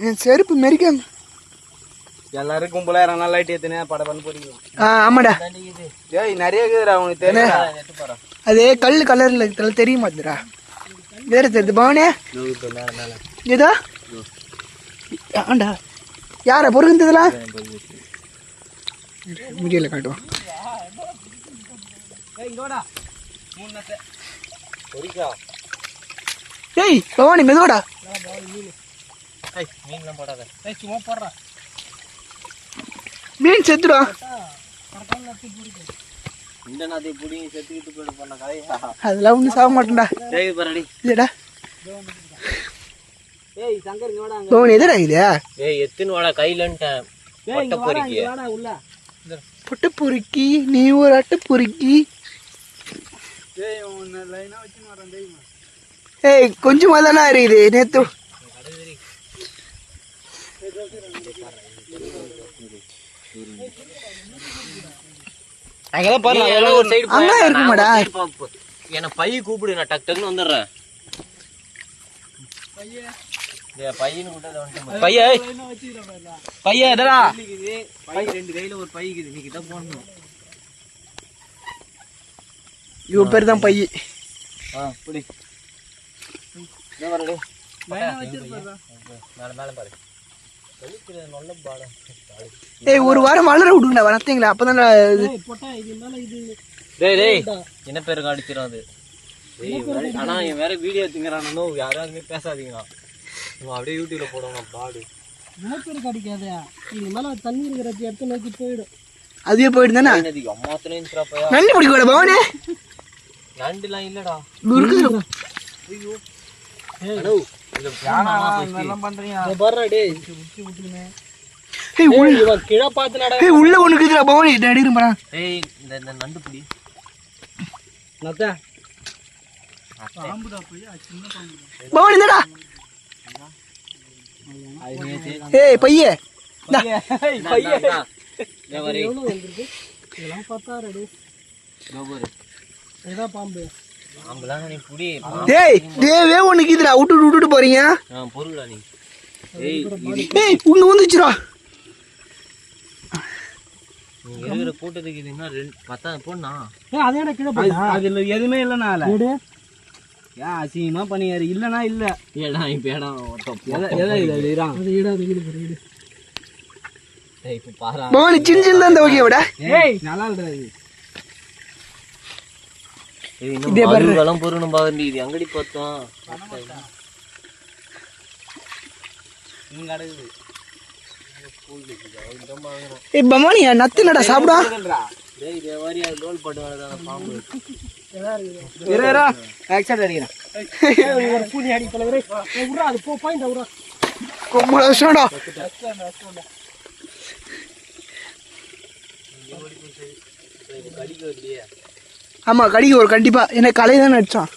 என் செருப்பு மெரிக்காம. எல்லாரும் கும்பலா இறங்க நல்லா லைட் ஏத்துனே பட பண்ண போறீங்க ஆ ஆமாடா. ஏய் நிறைய இருக்குதுடா உனக்கு தெரியல அது கல் கலர்ல இருக்கிறது தெரிய மாட்டேதுடா. வேற தெரியுது. பவனே. ஏதோ ஆண்டா. யார பொறுக்குந்ததுலாம் முடியல காட்டுவோம். ஏய் பவானி மெதுவாடா. மீன்லாம் போடாத. ஏய் சும்மா போடுறா. மீன் செத்துடா. இந்த நாத்தை புடி செத்துக்கிட்டு போயிட்டு பண்ண கதையா. அதெல்லாம் ஒன்றும் சாக மாட்டேன்டா. ஏய் பரடி இல்லடா. ஏய் சங்கர் இங்க வாடா பவானி எதுடா இது? ஏய் எத்துன்னு வாடா கையிலன்ட்டேன் பட்ட பொறிக்கிய. வாடா உள்ள. பொட்டு பொறுக்கி நீ ஒரு அட்டை பொறுக்கி. ஏய் உன்ன லைனா வச்சு வரேன் டேய் ஏய் கொஞ்சமா தானே இருக்குது? நேத்து அங்கதான் பாரு ஒரு சைடு அங்க இருக்குமாடா? என்ன பைய கூப்பிடு நான் டக் டக்குன்னு வந்துடுறேன். வந்துட்டு பைய ஏய். பைய எதடா? பை ரெண்டு கையில ஒரு பை இருக்குது. நீ கிட்ட போடணும். இவ பேர் தான் பைய. ஆ புடி. மேல மேல பாரு. ஏய் ஒரு வாரம் மலர விடுங்கடா வளர்த்தீங்களா? அப்பதான் இது டேய் டேய் என்ன பேருக்கு அடிச்சிடும் அது? ஆனா இவன் வேற வீடியோ எடுத்துங்கிறானோ யாராவது பேசாதீங்க இவன் அப்படியே யூடியூப்ல போடுவான் பாடு. அதுவே போயிட்டு தானே என்னது அம்மாத்தனையும் இருக்கிறப்பயா நன்றி பிடிக்கூட பவனே நண்டுலாம் இல்லடா. இருக்குது. அடோ, இது பியானாலாம் ஏய் உள்ள ஏய் உள்ள. ஒண்ணு இருக்குதுடா பவனி. அடிக்கிறேன் பாரேன். ஏய் இந்த இந்த நண்டு பிடி பவனி இந்தடா. ஏய் பைய. இந்தா. பாம்புலாம் நீ புடி டேய் தேவே ஒண்ணு இருக்குதுடா விட்டுட்டு விட்டுட்டு போறீங்க? ஏய் உங்க வந்துச்சுடா இருக்கிற கூட்டத்துக்கு இது? இன்னும் ரெண்டு பத்தாவது போடனா அதுல எதுவுமே இல்லைண்ணா ஏன் அசிங்கமா பண்ணியாரு. இல்லனா இல்ல. ஏடா இப்ப ஏடா எதை இது அது இப்ப பாரா. சின்ன சின்ன அந்த ஓகே விட. ஏய். நல்லா இல்லடா இது. ஏய், இன்னும் மருவெல்லாம் பொருணும் பாருண்டி இது எங்கடி பார்த்தோம் ஏய் பவானி நத்து இல்லடா சாப்பிடா. டேய் இதே மாதிரி அது லோல் போட்டு வரதான பாம்பு இரு. இரு ஆக்சட் அடிக்கிறேன். ரொம்ப வருஷம்டா கடிக்க வரலையே ஆமா கடிக்கு ஒரு கண்டிப்பா. என்ன கலை தானே அடிச்சான்